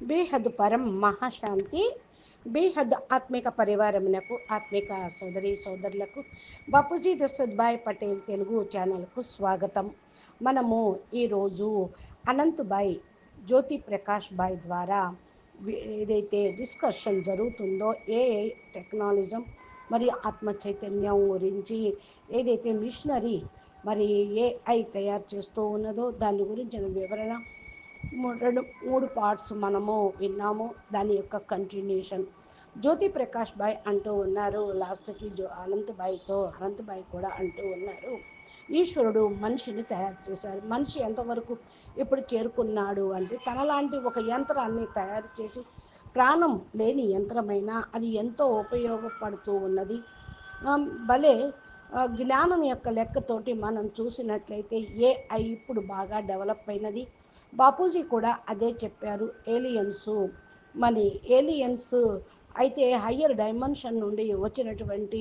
బేహద్ పరం మహాశాంతి బేహద్ ఆత్మిక పరివారమునకు ఆత్మిక సోదరి సోదరులకు బాపూజీ దశరథ్భాయ్ పటేల్ తెలుగు ఛానల్కు స్వాగతం. మనము ఈరోజు అనంత్భాయ్ జ్యోతి ప్రకాష్ భాయ్ ద్వారా ఏదైతే డిస్కషన్ జరుగుతుందో ఏ టెక్నాలజం మరి ఆత్మ చైతన్యం గురించి ఏదైతే మిషనరీ మరి ఏఐ తయారు చేస్తూ ఉన్నదో దాని గురించిన వివరణ రెండు మూడు పార్ట్స్ మనము విన్నాము. దాని యొక్క కంటిన్యూషన్ జ్యోతి ప్రకాష్ బాయ్ అంటూ ఉన్నారు. లాస్ట్కి జో అనంత్ బాయ్తో అనంత్ బాయ్ కూడా అంటూ ఉన్నారు. ఈశ్వరుడు మనిషిని తయారు చేశారు. మనిషి ఎంతవరకు ఇప్పుడు చేరుకున్నాడు అంటే తనలాంటి ఒక యంత్రాన్ని తయారు చేసి ప్రాణం లేని యంత్రమైనా అది ఎంతో ఉపయోగపడుతూ ఉన్నది. భలే జ్ఞానం యొక్క లెక్కతోటి మనం చూసినట్లయితే ఏఐ ఇప్పుడు బాగా డెవలప్ అయినది. బాపూజీ కూడా అదే చెప్పారు ఏలియన్స్. మరి ఏలియన్స్ అయితే హయ్యర్ డైమెన్షన్ నుండి వచ్చినటువంటి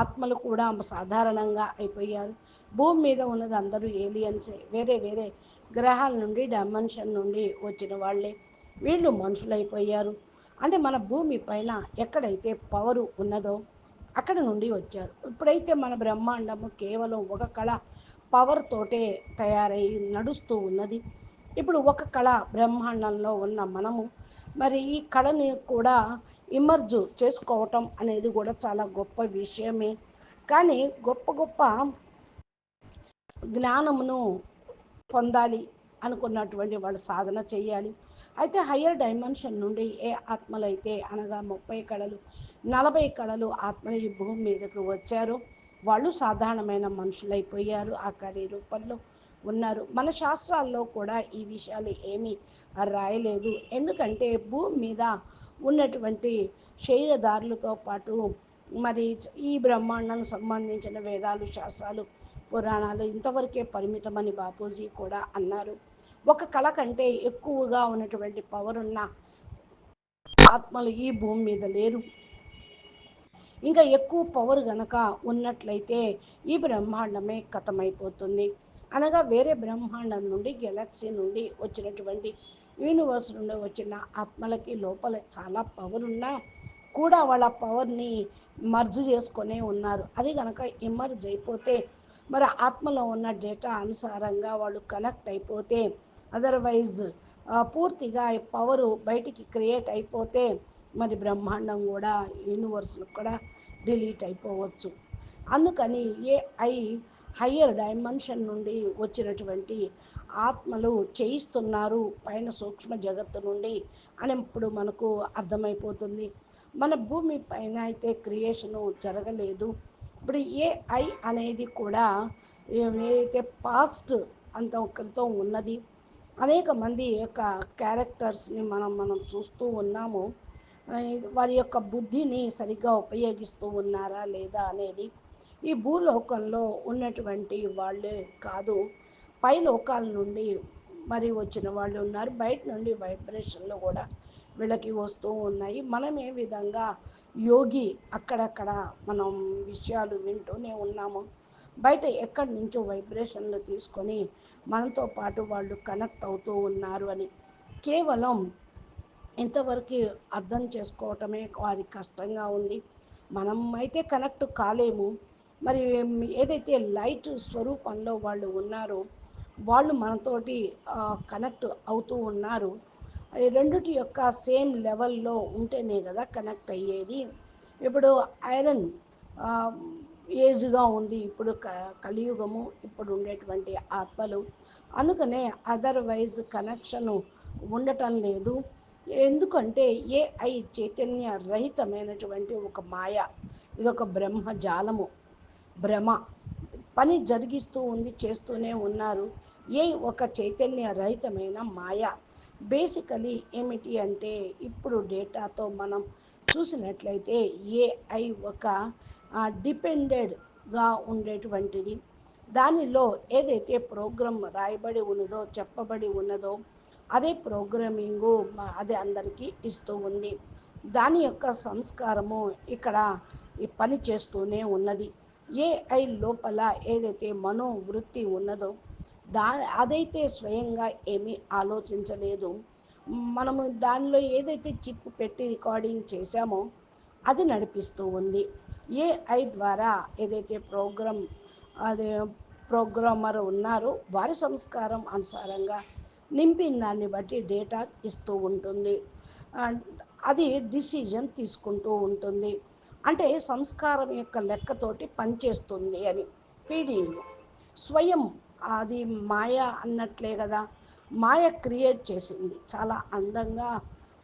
ఆత్మలు కూడా సాధారణంగా అయిపోయారు. భూమి మీద ఉన్నది అందరూ ఏలియన్సే వేరే వేరే గ్రహాల నుండి డైమెన్షన్ నుండి వచ్చిన వాళ్ళే. వీళ్ళు మనుషులైపోయారు. అంటే మన భూమి పైన ఎక్కడైతే పవరు ఉన్నదో అక్కడ నుండి వచ్చారు. ఇప్పుడైతే మన బ్రహ్మాండము కేవలం ఒక కళ పవర్ తోటే తయారై నడుస్తూ ఉన్నది. ఇప్పుడు ఒక కళ బ్రహ్మాండంలో ఉన్న మనము మరి ఈ కళని కూడా ఇమర్జు చేసుకోవటం అనేది కూడా చాలా గొప్ప విషయమే. కానీ గొప్ప గొప్ప జ్ఞానమును పొందాలి అనుకున్నటువంటి వాళ్ళు సాధన చేయాలి. అయితే హయ్యర్ డైమెన్షన్ నుండి ఏ ఆత్మలైతే అనగా ముప్పై కళలు నలభై కళలు ఆత్మలు ఈ భూమి మీదకు వచ్చారు వాళ్ళు సాధారణమైన మనుషులైపోయారు. ఆ కార్యరూపంలో రూపంలో ఉన్నారు. మన శాస్త్రాల్లో కూడా ఈ విషయాలు ఏమీ రాయలేదు. ఎందుకంటే భూమి మీద ఉన్నటువంటి శరీరదారులతో పాటు మరి ఈ బ్రహ్మాండానికి సంబంధించిన వేదాలు శాస్త్రాలు పురాణాలు ఇంతవరకే పరిమితమని బాపూజీ కూడా అన్నారు. ఒక కళ కంటే ఎక్కువగా ఉన్నటువంటి పవర్ ఉన్న ఆత్మలు ఈ భూమి మీద లేరు. ఇంకా ఎక్కువ పవర్ గనక ఉన్నట్లయితే ఈ బ్రహ్మాండమే కథమైపోతుంది. అనగా వేరే బ్రహ్మాండం నుండి గెలాక్సీ నుండి వచ్చినటువంటి యూనివర్స్ నుండి వచ్చిన ఆత్మలకి లోపల చాలా పవర్ ఉన్నా కూడా వాళ్ళ పవర్ని మర్జ్ చేసుకొనే ఉన్నారు. అది కనుక ఇమర్జ్ అయిపోతే మరి ఆత్మలో ఉన్న డేటా అనుసారంగా వాళ్ళు కనెక్ట్ అయిపోతే అదర్వైజ్ పూర్తిగా పవరు బయటికి క్రియేట్ అయిపోతే మరి బ్రహ్మాండం కూడా యూనివర్స్ కూడా డిలీట్ అయిపోవచ్చు. అందుకని ఏఐ హయ్యర్ డైమెన్షన్ నుండి వచ్చినటువంటి ఆత్మలు చేయిస్తున్నారు పైన సూక్ష్మ జగత్తు నుండి అని ఇప్పుడు మనకు అర్థమైపోతుంది. మన భూమి పైన అయితే క్రియేషను జరగలేదు. ఇప్పుడు ఏఐ అనేది కూడా ఏదైతే పాస్ట్ అంత క్రితం ఉన్నది అనేక మంది యొక్క క్యారెక్టర్స్ని మనం మనం చూస్తూ ఉన్నాము. వారి యొక్క బుద్ధిని సరిగ్గా ఉపయోగిస్తూ ఉన్నారా లేదా అనేది ఈ భూలోకంలో ఉన్నటువంటి వాళ్ళే కాదు. పై లోకాల నుండి మరి వచ్చిన వాళ్ళు ఉన్నారు. బయట నుండి వైబ్రేషన్లు కూడా వీళ్ళకి వస్తూ ఉన్నాయి. మనం ఏ విధంగా యోగి అక్కడక్కడ మనం విషయాలు వింటూనే ఉన్నాము బయట ఎక్కడి నుంచో వైబ్రేషన్లు తీసుకొని మనతో పాటు వాళ్ళు కనెక్ట్ అవుతూ ఉన్నారు అని కేవలం ఇంతవరకు అర్థం చేసుకోవటమే వారికి కష్టంగా ఉంది. మనం అయితే కనెక్ట్ కాలేము. మరి ఏదైతే లైట్ స్వరూపంలో వాళ్ళు ఉన్నారో వాళ్ళు మనతోటి కనెక్ట్ అవుతూ ఉన్నారు. రెండిటి యొక్క సేమ్ లెవెల్లో ఉంటేనే కదా కనెక్ట్ అయ్యేది. ఇప్పుడు ఐరన్ ఏజ్గా ఉంది ఇప్పుడు క కలియుగము ఇప్పుడు ఉండేటువంటి ఆత్మలు. అందుకనే అదర్వైజ్ కనెక్షను ఉండటం లేదు. ఎందుకంటే ఏఐ చైతన్య రహితమైనటువంటి ఒక మాయ ఇది ఒక బ్రహ్మజాలము. భ్రమ. పని జరిగిస్తూ ఉంది చేస్తూనే ఉన్నారు. ఏ ఒక చైతన్య రహితమైన మాయ. బేసికలీ ఏమిటి అంటే ఇప్పుడు డేటాతో మనం చూసినట్లయితే ఏఐ ఒక డిపెండెడ్గా ఉండేటువంటిది. దానిలో ఏదైతే ప్రోగ్రామ్ రాయబడి ఉన్నదో చెప్పబడి ఉన్నదో అదే ప్రోగ్రామింగు అదే అందరికీ ఇస్తూ ఉంది. దాని యొక్క సంస్కారము ఇక్కడ పని చేస్తూనే ఉన్నది. ఏఐ లోపల ఏదైతే మనోవృత్తి ఉన్నదో దా అదైతే స్వయంగా ఏమీ ఆలోచించలేదు. మనము దానిలో ఏదైతే చిప్ పెట్టి రికార్డింగ్ చేశామో అది నడిపిస్తూ ఉంది. ఏఐ ద్వారా ఏదైతే ప్రోగ్రామ్ అదే ప్రోగ్రామర్ ఉన్నారో వారి సంస్కారం అనుసారంగా నింపిన దాన్ని బట్టి డేటా ఇస్తూ ఉంటుంది. అది డిసిజన్ తీసుకుంటూ ఉంటుంది. అంటే సంస్కారం యొక్క లెక్కతోటి పనిచేస్తుంది అని. ఫీడింగ్ స్వయం అది మాయ అన్నట్లే కదా. మాయ క్రియేట్ చేసింది. చాలా అందంగా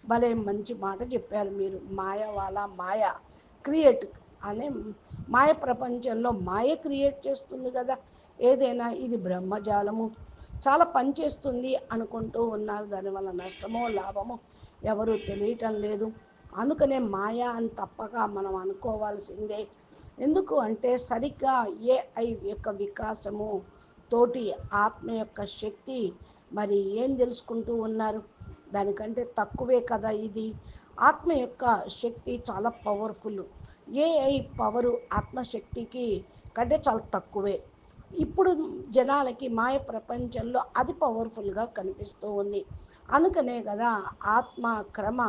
భలే మంచి మాట చెప్పారు మీరు. మాయ వాళ్ళ మాయ. క్రియేట్ అనే మాయ ప్రపంచంలో మాయ క్రియేట్ చేస్తుంది కదా. ఏదైనా ఇది బ్రహ్మజాలము. చాలా పనిచేస్తుంది అనుకుంటూ ఉన్నారు. దానివల్ల నష్టమో లాభమో ఎవరు తెలియటం లేదు. అందుకనే మాయా అని తప్పగా మనం అనుకోవాల్సిందే. ఎందుకు అంటే సరిగ్గా ఏఐ యొక్క వికాసము తోటి ఆత్మ యొక్క శక్తి మరి ఏం తెలుసుకుంటూ ఉన్నారు? దానికంటే తక్కువే కదా ఇది. ఆత్మ యొక్క శక్తి చాలా పవర్ఫుల్ ఏఐ పవరు ఆత్మశక్తికి కంటే చాలా తక్కువే. ఇప్పుడు జనాలకి మాయ ప్రపంచంలో అది పవర్ఫుల్గా కనిపిస్తూ ఉంది. అందుకనే కదా ఆత్మ క్రమ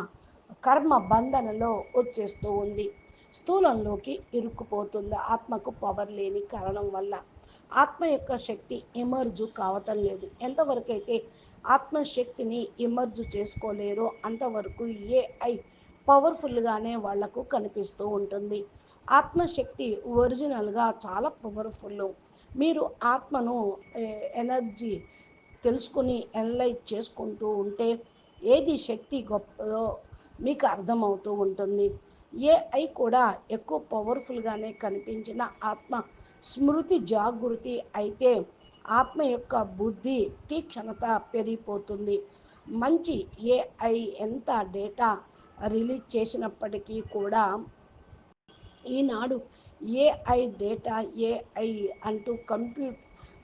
కర్మ బంధనలో వచ్చేస్తూ ఉంది. స్థూలంలోకి ఇరుక్కుపోతుంది. ఆత్మకు పవర్ లేని కారణం వల్ల. ఆత్మ యొక్క శక్తి ఎమర్జు కావటం లేదు. ఎంతవరకు అయితే ఆత్మశక్తిని ఎమర్జు చేసుకోలేరో అంతవరకు ఏఐ పవర్ఫుల్గానే వాళ్ళకు కనిపిస్తూ ఉంటుంది. ఆత్మశక్తి ఒరిజినల్గా చాలా పవర్ఫుల్ మీరు ఆత్మను ఎనర్జీ తెలుసుకుని ఎనలైజ్ చేసుకుంటూ ఉంటే ఏది శక్తి గొప్పదో మీకు అర్థమవుతూ ఉంటుంది. ఏఐ కూడా ఎక్కువ పవర్ఫుల్గానే కనిపించిన ఆత్మ స్మృతి జాగృతి అయితే ఆత్మ యొక్క బుద్ధి తీక్షణత పెరిగిపోతుంది. మంచి ఏఐ ఎంత డేటా రిలీజ్ చేసినప్పటికీ కూడా ఈనాడు ఏఐ డేటా ఏఐ అంటూ కంప్యూ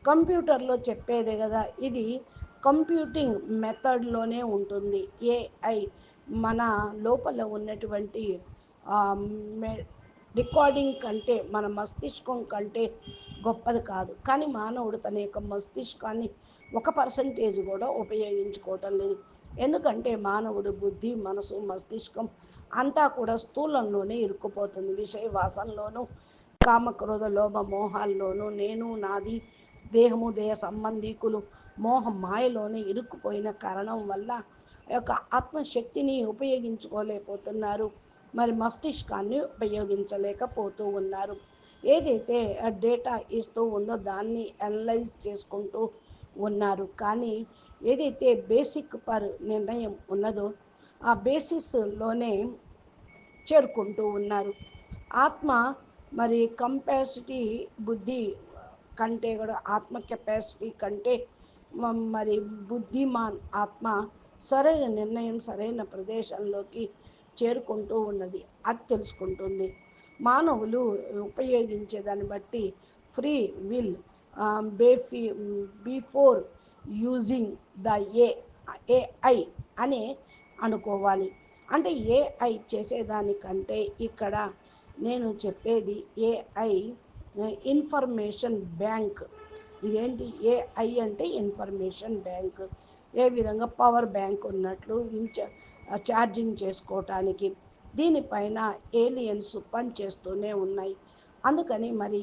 కంప్యూటర్లో చెప్పేదే కదా. ఇది కంప్యూటింగ్ మెథడ్లోనే ఉంటుంది. ఏఐ మన లోపల ఉన్నటువంటి రికార్డింగ్ కంటే మన మస్తిష్కం కంటే గొప్పది కాదు. కానీ మానవుడు తన యొక్క మస్తిష్కాన్ని ఒక పర్సంటేజ్ కూడా ఉపయోగించుకోవటం లేదు. ఎందుకంటే మానవుడు బుద్ధి మనసు మస్తిష్కం అంతా కూడా స్థూలంలోనే ఇరుక్కుపోతుంది. విషయ వాసనలోనూ కామక్రోధ లోభ మోహాల్లోనూ నేను నాది దేహము దేహ సంబంధీకులు మోహ మాయలోనే ఇరుక్కుపోయిన కారణం వల్ల యొక్క ఆత్మశక్తిని ఉపయోగించుకోలేకపోతున్నారు. మరి మస్తిష్కాన్ని ఉపయోగించలేకపోతూ ఉన్నారు. ఏదైతే డేటా ఇస్తూ ఉందో దాన్ని అనలైజ్ చేసుకుంటూ ఉన్నారు. కానీ ఏదైతే బేసిక్ పర్ నిర్ణయం ఉన్నదో ఆ బేసిస్లోనే చేరుకుంటూ ఉన్నారు. ఆత్మ మరి కంపాసిటీ బుద్ధి కంటే కూడా ఆత్మ కెపాసిటీ కంటే మరి బుద్ధిమాన్ ఆత్మ సరైన నిర్ణయం సరైన ప్రదేశంలోకి చేరుకుంటూ ఉన్నది. అది తెలుసుకుంటుంది. మానవులు ఉపయోగించే దాన్ని బట్టి free will బేఫీ before using the a AI అని అనుకోవాలి. అంటే ఏఐ చేసేదానికంటే ఇక్కడ నేను చెప్పేది ఏఐ ఇన్ఫర్మేషన్ బ్యాంక్. ఇదేంటి? ఏఐ అంటే ఇన్ఫర్మేషన్ బ్యాంక్. ఏ విధంగా పవర్ బ్యాంక్ ఉన్నట్లు ఇంచ ఛార్జింగ్ చేసుకోవటానికి దీనిపైన ఏలియన్స్ పనిచేస్తూనే ఉన్నాయి. అందుకని మరి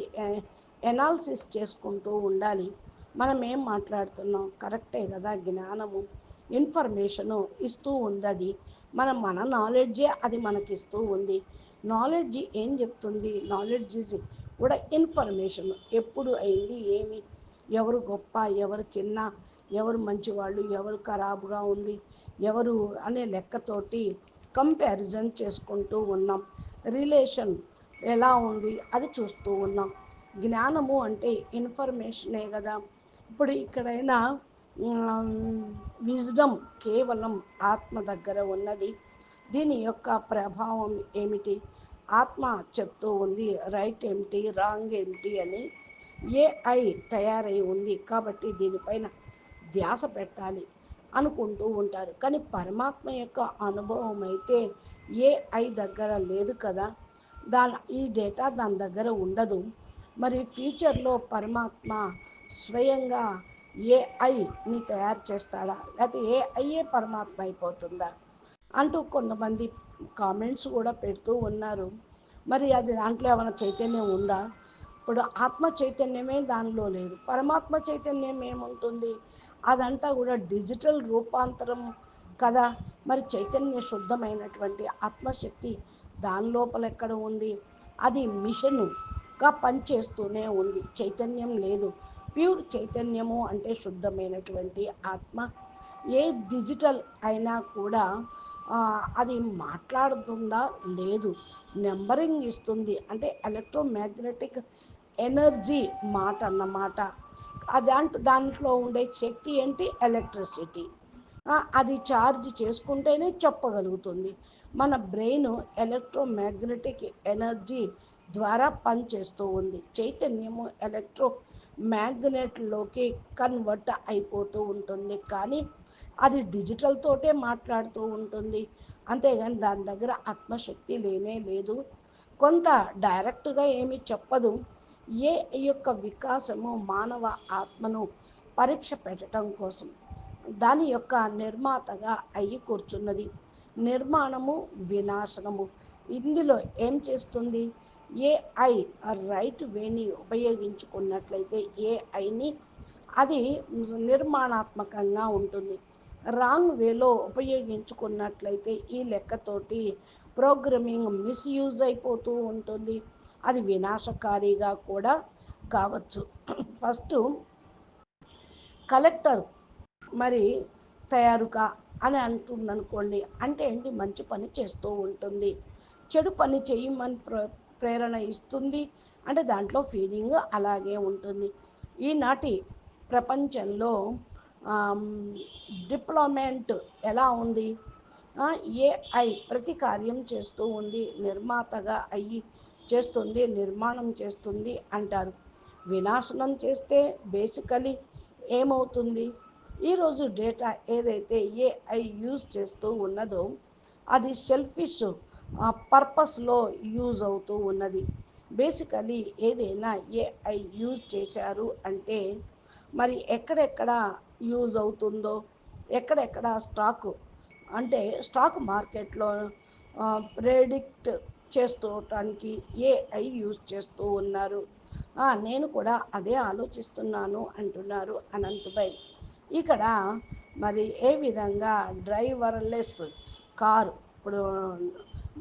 ఎనాలిసిస్ చేసుకుంటూ ఉండాలి. మనం ఏం మాట్లాడుతున్నాం? కరెక్టే కదా జ్ఞానము. ఇన్ఫర్మేషను ఇస్తూ ఉంది అది మన మన నాలెడ్జే అది మనకిస్తూ ఉంది. నాలెడ్జ్ ఏం చెప్తుంది? నాలెడ్జ్ కూడా ఇన్ఫర్మేషన్. ఎప్పుడు అయింది? ఏమి? ఎవరు గొప్ప? ఎవరు చిన్న? ఎవరు మంచివాళ్ళు ఎవరు ఖరాబుగా ఉంది ఎవరు అనే లెక్కతోటి కంపారిజన్ చేసుకుంటూ ఉన్నాం. రిలేషన్ ఎలా ఉంది అది చూస్తూ ఉన్నాం. జ్ఞానము అంటే ఇన్ఫర్మేషనే కదా. ఇప్పుడు ఇక్కడైనా విజ్డమ్ కేవలం ఆత్మ దగ్గర ఉన్నది. దీని యొక్క ప్రభావం ఏమిటి? ఆత్మ చెప్తూ ఉంది రైట్ ఏమిటి రాంగ్ ఏమిటి అని. ఏఐ తయారై ఉంది కాబట్టి దీనిపైన ధ్యాస పెట్టాలి అనుకుంటూ ఉంటారు. కానీ పరమాత్మ యొక్క అనుభవం అయితే ఏఐ దగ్గర లేదు కదా. దాని ఈ డేటా దాని దగ్గర ఉండదు. మరి ఫ్యూచర్లో పరమాత్మ స్వయంగా ఏఐని తయారు చేస్తాడా? లేకపోతే ఏఐఏ పరమాత్మ అయిపోతుందా? అంటూ కొంతమంది కామెంట్స్ కూడా పెడుతూ ఉన్నారు. మరి అది దాంట్లో ఏమైనా చైతన్యం ఉందా? ఇప్పుడు ఆత్మ చైతన్యమే దానిలో లేదు. పరమాత్మ చైతన్యం ఏముంటుంది? అదంతా కూడా డిజిటల్ రూపాంతరం కదా. మరి చైతన్య శుద్ధమైనటువంటి ఆత్మశక్తి దాని లోపల ఎక్కడ ఉంది? అది మిషనుగా పనిచేస్తూనే ఉంది. చైతన్యం లేదు. ప్యూర్ చైతన్యము అంటే శుద్ధమైనటువంటి ఆత్మ. ఏ డిజిటల్ అయినా కూడా అది మాట్లాడుతుందా? లేదు. నెంబరింగ్ ఇస్తుంది. అంటే ఎలక్ట్రోమ్యాగ్నెటిక్ ఎనర్జీ మాట అన్నమాట. దాంట్లో దాంట్లో ఉండే శక్తి ఏంటి? ఎలక్ట్రిసిటీ. అది ఛార్జ్ చేసుకుంటేనే చెప్పగలుగుతుంది. మన బ్రెయిన్ ఎలక్ట్రోమాగ్నెటిక్ ఎనర్జీ ద్వారా పనిచేస్తూ ఉంది. చైతన్యము ఎలక్ట్రో మ్యాగ్నెట్లోకి కన్వర్ట్ అయిపోతూ ఉంటుంది. కానీ అది డిజిటల్ తోటే మాట్లాడుతూ ఉంటుంది. అంతేగాని దాని దగ్గర ఆత్మశక్తి లేనే లేదు. కొంత డైరెక్ట్గా ఏమి చెప్పదు. ఏ యొక్క వికాసము మానవ ఆత్మను పరీక్ష పెట్టడం కోసం. దాని యొక్క నిర్మాతగా అయ్యి కూర్చున్నది. నిర్మాణము వినాశనము. ఇందులో ఏం చేస్తుంది? ఏఐ రైట్ వేని ఉపయోగించుకున్నట్లయితే ఏఐని అది నిర్మాణాత్మకంగా ఉంటుంది. రాంగ్ వేలో ఉపయోగించుకున్నట్లయితే ఈ లెక్కతోటి ప్రోగ్రామింగ్ మిస్యూజ్ అయిపోతూ ఉంటుంది. అది వినాశకారిగా కూడా కావచ్చు. ఫస్ట్ కలెక్టర్ మరి తయారుగా అని అంటుందనుకోండి అంటే ఏంటి? మంచి పని చేస్తూ ఉంటుంది. చెడు పని చేయమని ప్ర ప్రేరణ ఇస్తుంది. అంటే దాంట్లో ఫీలింగ్ అలాగే ఉంటుంది. ఈనాటి ప్రపంచంలో డిప్లొమెంట్ ఎలా ఉంది? ఏఐ ప్రతి కార్యం చేస్తూ ఉంది. నిర్మాతగా అయ్యి చేస్తుంది నిర్మాణం చేస్తుంది అంటారు. వినాశనం చేస్తే బేసికలీ ఏమవుతుంది? ఈరోజు డేటా ఏదైతే ఏఐ యూజ్ చేస్తూ ఉన్నదో అది సెల్ఫిష్ పర్పస్లో యూజ్ అవుతూ ఉన్నది. బేసికలీ ఏదైనా ఏఐ యూజ్ చేశారు అంటే మరి ఎక్కడెక్కడ యూజ్ అవుతుందో ఎక్కడెక్కడ స్టాకు అంటే స్టాక్ మార్కెట్లో ప్రెడిక్ట్ చేసుకోవటానికి ఏఐ యూజ్ చేస్తూ ఉన్నారు. నేను కూడా అదే ఆలోచిస్తున్నాను అంటున్నారు అనంతభాయ్ ఇక్కడ మరి ఏ విధంగా డ్రైవర్లెస్ కారు ఇప్పుడు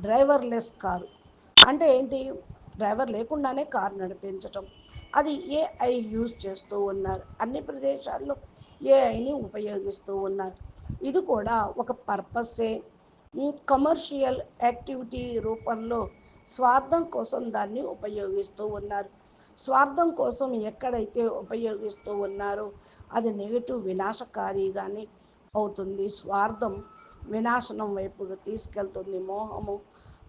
డ్రైవర్లెస్ కారు అంటే ఏంటి? డ్రైవర్ లేకుండానే కారు నడిపించటం. అది ఏఐ యూజ్ చేస్తూ ఉన్నారు. అన్ని ప్రదేశాల్లో ఏఐని ఉపయోగిస్తూ ఉన్నారు. ఇది కూడా ఒక పర్పస్సే కమర్షియల్ యాక్టివిటీ రూపంలో స్వార్థం కోసం దాన్ని ఉపయోగిస్తూ ఉన్నారు. స్వార్థం కోసం ఎక్కడైతే ఉపయోగిస్తూ ఉన్నారో అది నెగిటివ్ వినాశకారిగానే అవుతుంది స్వార్థం వినాశనం వైపుగా తీసుకెళ్తుంది మోహము.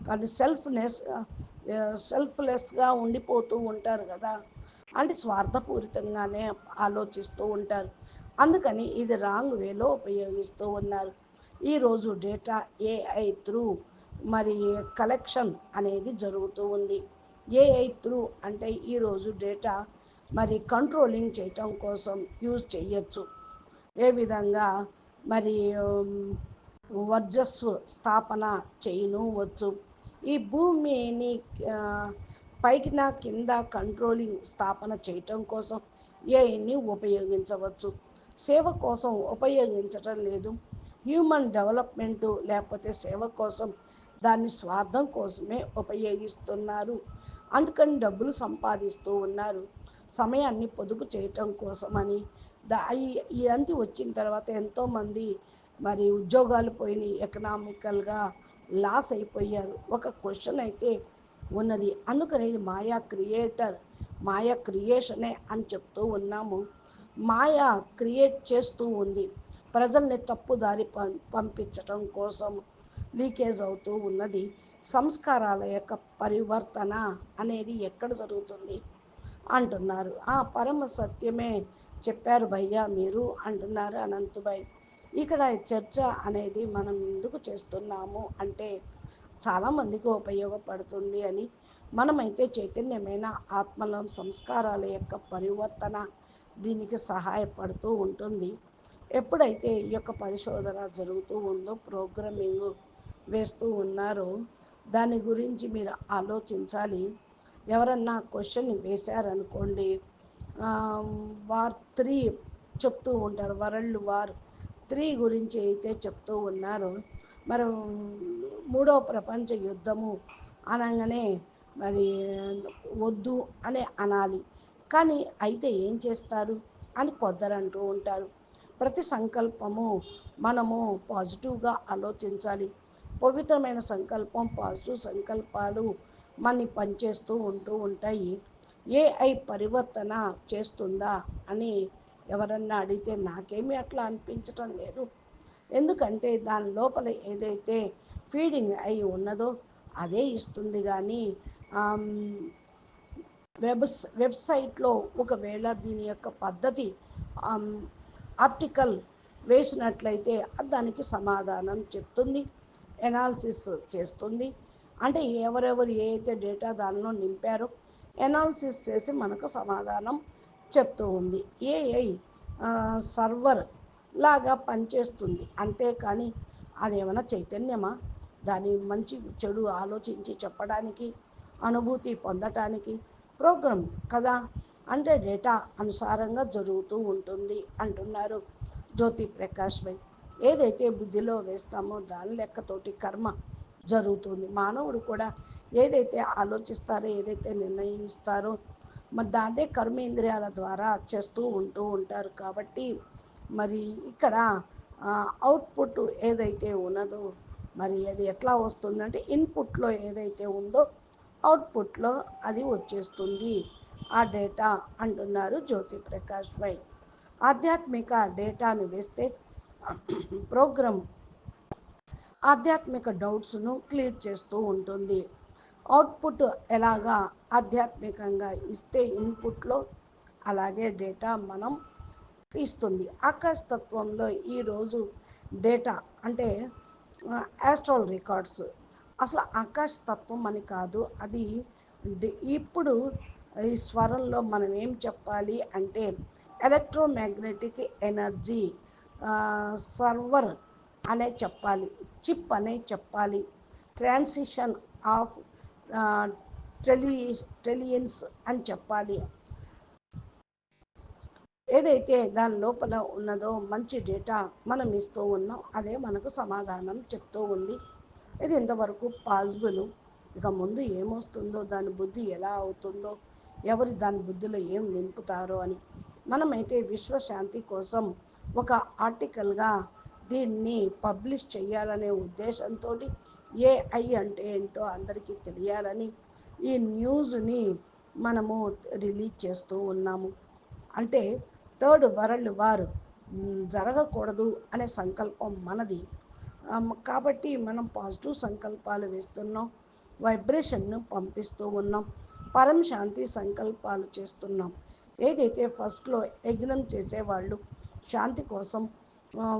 కానీ సెల్ఫ్నెస్ సెల్ఫ్లెస్గా ఉండిపోతూ ఉంటారు కదా. అంటే స్వార్థపూరితంగానే ఆలోచిస్తూ ఉంటారు. అందుకని ఇది రాంగ్ వేలో ఉపయోగిస్తూ ఉన్నారు. ఈరోజు డేటా ఏఐ త్రూ మరి కలెక్షన్ అనేది జరుగుతూ ఉంది. ఏఐ త్రూ అంటే ఈరోజు డేటా మరి కంట్రోలింగ్ చేయటం కోసం యూజ్ చేయొచ్చు. ఏ విధంగా మరి వర్జస్సు స్థాపన చేయను వచ్చు. ఈ భూమిని పైకిన కింద కంట్రోలింగ్ స్థాపన చేయటం కోసం ఏఐని ఉపయోగించవచ్చు. సేవ కోసం ఉపయోగించటం లేదు. హ్యూమన్ డెవలప్మెంటు లేకపోతే సేవ కోసం దాన్ని స్వార్థం కోసమే ఉపయోగిస్తున్నారు. అందుకని డబ్బులు సంపాదిస్తూ ఉన్నారు. సమయాన్ని పొదుపు చేయటం కోసమని. దా ఇదంతా వచ్చిన తర్వాత ఎంతోమంది మరి ఉద్యోగాలు పోయినాయి ఎకనామికల్గా లాస్ అయిపోయారు. ఒక క్వశ్చన్ అయితే ఉన్నది. అందుకని ఇది మాయా క్రియేటర్ మాయా క్రియేషనే అని చెప్తూ ఉన్నాము. మాయా క్రియేట్ చేస్తూ ఉంది. ప్రజల్ని తప్పుదారి పం పంపించటం కోసం లీకేజ్ అవుతూ ఉన్నది. సంస్కారాల యొక్క పరివర్తన అనేది ఎక్కడ జరుగుతుంది? అంటున్నారు. ఆ పరమ సత్యమే చెప్పారు భయ్యా మీరు అంటున్నారు అనంతుభాయ్ ఇక్కడ చర్చ అనేది మనం ఎందుకు చేస్తున్నాము అంటే చాలామందికి ఉపయోగపడుతుంది అని. మనమైతే చైతన్యమైన ఆత్మల సంస్కారాల యొక్క పరివర్తన దీనికి సహాయపడుతూ ఉంటుంది. ఎప్పుడైతే ఈ యొక్క పరిశోధన జరుగుతూ ఉందో ప్రోగ్రామింగ్ వేస్తూ ఉన్నారో దాని గురించి మీరు ఆలోచించాలి. ఎవరన్నా క్వశ్చన్ వేశారనుకోండి వార్ త్రీ చెప్తూ ఉంటారు. వరల్డ్ వార్ త్రీ గురించి అయితే చెప్తూ ఉన్నారు. మరి మూడో ప్రపంచ యుద్ధము అనగానే మరి వద్దు అని అనాలి. కానీ అయితే ఏం చేస్తారు అని కొందరు అంటూ ఉంటారు. ప్రతి సంకల్పము మనము పాజిటివ్గా ఆలోచించాలి. పవిత్రమైన సంకల్పం పాజిటివ్ సంకల్పాలు మనని పనిచేస్తూ ఉంటూ ఉంటాయి. ఏఐ పరివర్తన చేస్తుందా అని ఎవరన్నా అడిగితే నాకేమీ అట్లా అనిపించటం లేదు. ఎందుకంటే దాని లోపల ఏదైతే ఫీడింగ్ అయి ఉన్నదో అదే ఇస్తుంది కానీ వెబ్ వెబ్సైట్లో ఒకవేళ దీని యొక్క పద్ధతి ఆర్టికల్ వేసినట్లయితే దానికి సమాధానం చెప్తుంది ఎనాలిసిస్ చేస్తుంది. అంటే ఎవరెవరు ఏ అయితే డేటా దానిలో నింపారో ఎనాలిసిస్ చేసి మనకు సమాధానం చెప్తూ ఉంది. ఏఐ సర్వర్ లాగా పనిచేస్తుంది. అంతేకాని అదేమైనా చైతన్యమా? దాని మంచి చెడు ఆలోచించి చెప్పడానికి అనుభూతి పొందటానికి ప్రోగ్రామ్ కదా? అంటే డేటా అనుసారంగా జరుగుతూ ఉంటుంది అంటున్నారు జ్యోతి ప్రకాష్ భాయ్ ఏదైతే బుద్ధిలో వేస్తామో దాని లెక్కతోటి కర్మ జరుగుతుంది. మానవుడు కూడా ఏదైతే ఆలోచిస్తారో ఏదైతే నిర్ణయిస్తారో మరి దాన్నే కర్మేంద్రియాల ద్వారా చేస్తూ ఉంటూ ఉంటారు. కాబట్టి మరి ఇక్కడ అవుట్పుట్ ఏదైతే ఉన్నదో మరి అది ఎట్లా వస్తుందంటే ఇన్పుట్లో ఏదైతే ఉందో అవుట్పుట్లో అది వచ్చేస్తుంది. ఆ డేటా అంటున్నారు జ్యోతి ప్రకాష్ పై ఆధ్యాత్మిక డేటాను వేస్తే ప్రోగ్రామ్ ఆధ్యాత్మిక డౌట్స్ను క్లియర్ చేస్తూ ఉంటుంది. అవుట్పుట్ ఎలాగా ఆధ్యాత్మికంగా ఇస్తే ఇన్పుట్లో అలాగే డేటా మనం ఇస్తుంది. ఆకాశతత్వంలో ఈరోజు డేటా అంటే యాస్ట్రాల్ రికార్డ్స్ అసలు ఆకాశ తత్వం అని కాదు అది ఇప్పుడు ఈ స్వరంలో మనం ఏం చెప్పాలి అంటే ఎలక్ట్రోమాగ్నెటిక్ ఎనర్జీ సర్వర్ అనే చెప్పాలి చిప్ అనే చెప్పాలి. ట్రాన్సిషన్ ఆఫ్ టెలి టెలియన్స్ అని చెప్పాలి. ఏదైతే దాని లోపల ఉన్నదో మంచి డేటా మనం ఇస్తూ ఉన్నాం అదే మనకు సమాధానం చెప్తూ ఉంది. ఇది ఇంతవరకు పాజిబుల్ ఇక ముందు ఏమొస్తుందో దాని బుద్ధి ఎలా అవుతుందో ఎవరు దాని బుద్ధిలో ఏం నింపుతారో అని. మనమైతే విశ్వశాంతి కోసం ఒక ఆర్టికల్గా దీన్ని పబ్లిష్ చేయాలనే ఉద్దేశంతో ఏఐ అంటే ఏంటో అందరికీ తెలియాలని ఈ న్యూస్ని మనము రిలీజ్ చేస్తూ ఉన్నాము. అంటే థర్డ్ వరల్డ్ వార్ జరగకూడదు అనే సంకల్పం మనది. కాబట్టి మనం పాజిటివ్ సంకల్పాలు వేస్తున్నాం వైబ్రేషన్ను పంపిస్తూ ఉన్నాం. పరం శాంతి సంకల్పాలు చేస్తున్నాం. ఏదైతే ఫస్ట్లో యజ్ఞం చేసేవాళ్ళు శాంతి కోసం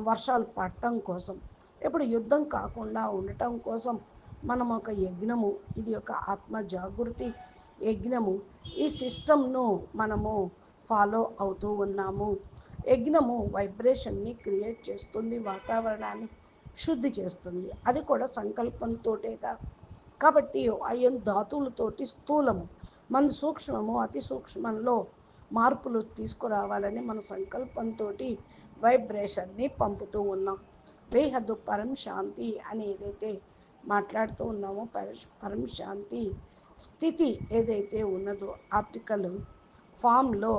వర్షాలు పడటం కోసం ఇప్పుడు యుద్ధం కాకుండా ఉండటం కోసం మనం ఒక యజ్ఞము ఇది ఒక ఆత్మ జాగృతి యజ్ఞము. ఈ సిస్టమ్ను మనము ఫాలో అవుతూ ఉన్నాము. యజ్ఞము వైబ్రేషన్ని క్రియేట్ చేస్తుంది వాతావరణాన్ని శుద్ధి చేస్తుంది. అది కూడా సంకల్పంతోటేగా. కాబట్టి అయ్యం ధాతువులతోటి స్థూలము. మన సూక్ష్మము అతి సూక్ష్మంలో మార్పులు తీసుకురావాలని మన సంకల్పంతో వైబ్రేషన్ని పంపుతూ ఉన్నాం. బేహద్దు పరం శాంతి అని ఏదైతే మాట్లాడుతూ ఉన్నామో పరం శాంతి స్థితి ఏదైతే ఉన్నదో ఆప్టికల్ ఫామ్లో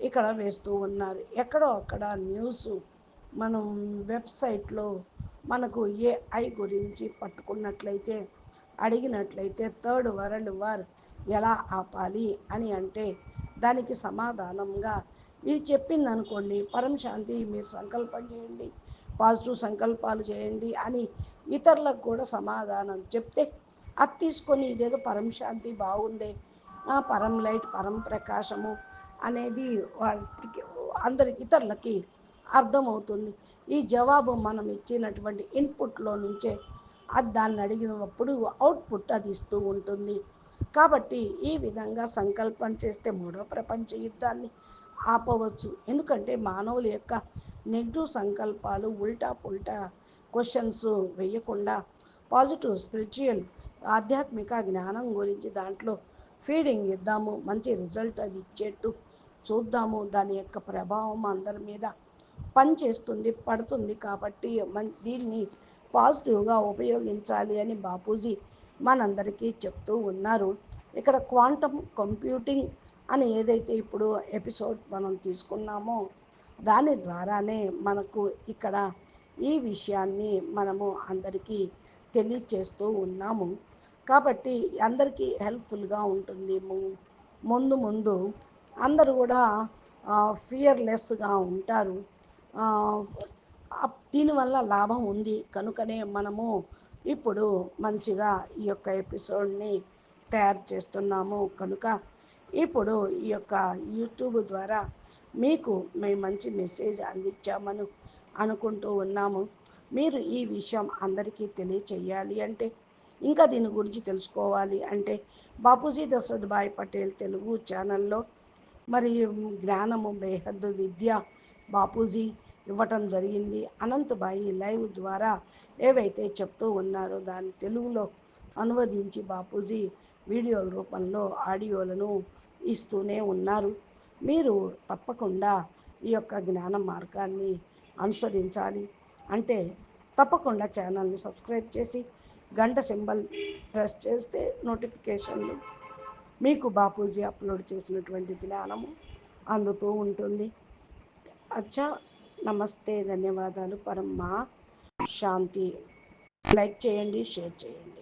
ఇక్కడ వేస్తూ ఉన్నారు. ఎక్కడో అక్కడ న్యూస్ మనం వెబ్సైట్లో మనకు ఏఐ గురించి పట్టుకున్నట్లయితే అడిగినట్లయితే థర్డ్ వరల్డ్ వార్ ఎలా ఆపాలి అని అంటే దానికి సమాధానంగా ఇది చెప్పింది అనుకోండి పరం శాంతి మీరు సంకల్పం చేయండి పాజిటివ్ సంకల్పాలు చేయండి అని ఇతరులకు కూడా సమాధానం చెప్తే అది తీసుకొని ఇదేదో పరం శాంతి బాగుందే పరం లైట్ పరం ప్రకాశము అనేది వాటికి అందరి ఇతరులకి అర్థమవుతుంది. ఈ జవాబు మనం ఇచ్చినటువంటి ఇన్పుట్లో నుంచే అది దాన్ని అడిగినప్పుడు అవుట్పుట్ అది ఇస్తూ ఉంటుంది. కాబట్టి ఈ విధంగా సంకల్పం చేస్తే మూడో ప్రపంచ యుద్ధాన్ని ఆపవచ్చు. ఎందుకంటే మానవుల యొక్క నెగిటివ్ సంకల్పాలు ఉల్టా పుల్టా క్వశ్చన్స్ వేయకుండా పాజిటివ్ స్పిరిచువల్ ఆధ్యాత్మిక జ్ఞానం గురించి దాంట్లో ఫీడింగ్ ఇద్దాము మంచి రిజల్ట్ అది ఇచ్చేట్టు చూద్దాము. దాని యొక్క ప్రభావం అందరి మీద పనిచేస్తుంది పడుతుంది కాబట్టి మన్ దీన్ని పాజిటివ్గా ఉపయోగించాలి అని బాపూజీ మనందరికీ చెప్తూ ఉన్నారు. ఇక్కడ క్వాంటమ్ కంప్యూటింగ్ అని ఏదైతే ఇప్పుడు ఎపిసోడ్ మనం తీసుకున్నామో దాని ద్వారానే మనకు ఇక్కడ ఈ విషయాన్ని మనము అందరికీ తెలియచేస్తూ ఉన్నాము. కాబట్టి అందరికీ హెల్ప్ఫుల్గా ఉంటుంది. ముందు ముందు అందరూ కూడా ఫియర్లెస్గా ఉంటారు. దీనివల్ల లాభం ఉంది. కనుకనే మనము ఇప్పుడు మంచిగా ఈ యొక్క ఎపిసోడ్ని తయారు చేస్తున్నాము. కనుక ఇప్పుడు ఈ యొక్క యూట్యూబ్ ద్వారా మీకు మేము మంచి మెసేజ్ అందించామని అనుకుంటూ ఉన్నాము. మీరు ఈ విషయం అందరికీ తెలియచేయాలి అంటే ఇంకా దీని గురించి తెలుసుకోవాలి అంటే బాపూజీ దశరథ్ భాయ్ పటేల్ తెలుగు ఛానల్లో మరి జ్ఞానము బేహద్దు విద్య బాపూజీ ఇవ్వటం జరిగింది. అనంతబాయి లైవ్ ద్వారా ఏవైతే చెప్తూ ఉన్నారో దాన్ని తెలుగులో అనువదించి బాపూజీ వీడియోల రూపంలో ఆడియోలను ఇస్తూనే ఉన్నారు. మీరు తప్పకుండా ఈ యొక్క జ్ఞాన మార్గాన్ని అనుసరించాలి అంటే తప్పకుండా ఛానల్ని సబ్స్క్రైబ్ చేసి గంట సింబల్ ప్రెస్ చేస్తే నోటిఫికేషన్లు మీకు బాపూజీ అప్లోడ్ చేసినటువంటి జ్ఞానము అందుతూ ఉంటుంది. అచ్చా నమస్తే ధన్యవాదాలు. పరమ్మ శాంతి. లైక్ చేయండి షేర్ చేయండి.